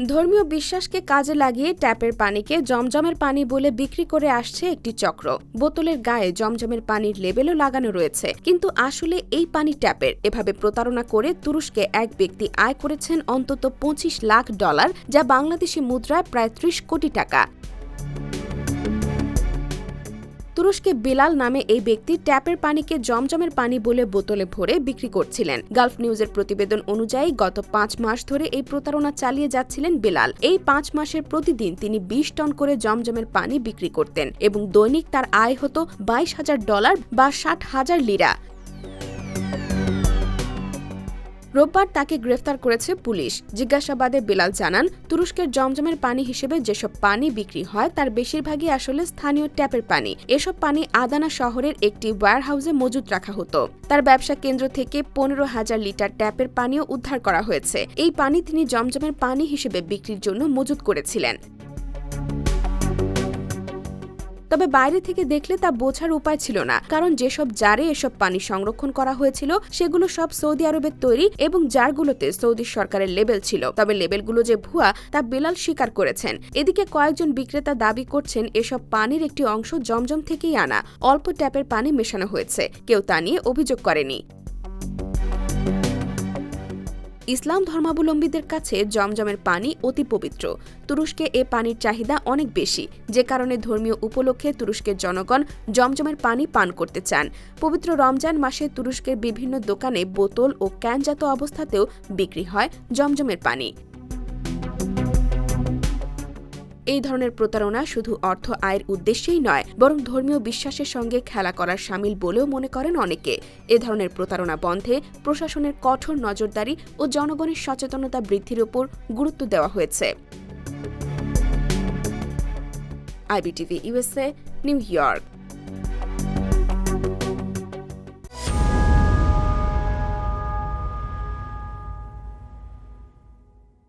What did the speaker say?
ধর্মীয় বিশ্বাসকে কাজে লাগিয়ে ট্যাপের পানিকে জমজমের পানি বলে বিক্রি করে আসছে একটি চক্র। বোতলের গায়ে জমজমের পানির লেবেলও লাগানো রয়েছে। কিন্তু আসলে এই পানি ট্যাপের। এভাবে প্রতারণা করে তুরস্কে এক ব্যক্তি আয় করেছেন অন্তত পঁচিশ লাখ ডলার, যা বাংলাদেশি মুদ্রায় প্রায় ত্রিশ কোটি টাকা। তুরস্কে বেলাল নামে এই ব্যক্তি ট্যাপের পানিকে জমজমের পানি বলে বোতলে ভরে বিক্রি করছিলেন। গালফ নিউজের প্রতিবেদন অনুযায়ী, গত পাঁচ মাস ধরে এই প্রতারণা চালিয়ে যাচ্ছিলেন বেলাল। এই পাঁচ মাসের প্রতিদিন তিনি বিশ টন করে জমজমের পানি বিক্রি করতেন এবং দৈনিক তার আয় হতো বাইশ হাজার ডলার বা ষাট হাজার লিরা। রোববার তাকে গ্রেফতার করেছে পুলিশ। জিজ্ঞাসাবাদে বিলাল জানান, তুরস্কের জমজমের পানি হিসেবে যেসব পানি বিক্রি হয়, তার বেশিরভাগই আসলে স্থানীয় ট্যাপের পানি। এসব পানি আদানা শহরের একটি ওয়্যারহাউসে মজুত রাখা হতো। তার ব্যবসা কেন্দ্র থেকে পনেরো হাজার লিটার ট্যাপের পানিও উদ্ধার করা হয়েছে। এই পানি তিনি জমজমের পানি হিসেবে বিক্রির জন্য মজুত করেছিলেন। তবে বাইরে থেকে দেখলে তা বোঝার উপায় ছিল না, কারণ যেসব জারে এসব পানি সংরক্ষণ করা হয়েছিল, সেগুলো সব সৌদি আরবের তৈরি এবং জারগুলোতে সৌদি সরকারের লেবেল ছিল। তবে লেবেলগুলো যে ভুয়া, তা বেলাল স্বীকার করেছেন। এদিকে কয়েকজন বিক্রেতা দাবি করছেন, এসব পানির একটি অংশ জমজম থেকেই আনা, অল্প ট্যাপের পানি মেশানো হয়েছে। কেউ তা নিয়ে অভিযোগ করেনি। ইসলাম ধর্মাবলম্বীদের কাছে জমজমের পানি অতি পবিত্র। তুরস্কে এ পানির চাহিদা অনেক বেশি। যে কারণে ধর্মীয় উপলক্ষে তুরস্কের জনগণ জমজমের পানি পান করতে চান। পবিত্র রমজান মাসে তুরস্কের বিভিন্ন দোকানে বোতল ও ক্যানজাত অবস্থাতেও বিক্রি হয় জমজমের পানি। এই ধরনের প্রতারণা শুধু অর্থ আয়ের উদ্দেশ্যেই নয়, বরং ধর্মীয় বিশ্বাসের সঙ্গে খেলা করার সামিল বলেও মনে করেন অনেকে। এ ধরনের প্রতারণা বন্ধে প্রশাসনের কঠোর নজরদারি ও জনগণের সচেতনতা বৃদ্ধির উপর গুরুত্ব দেওয়া হয়েছে। IBTV USA New York.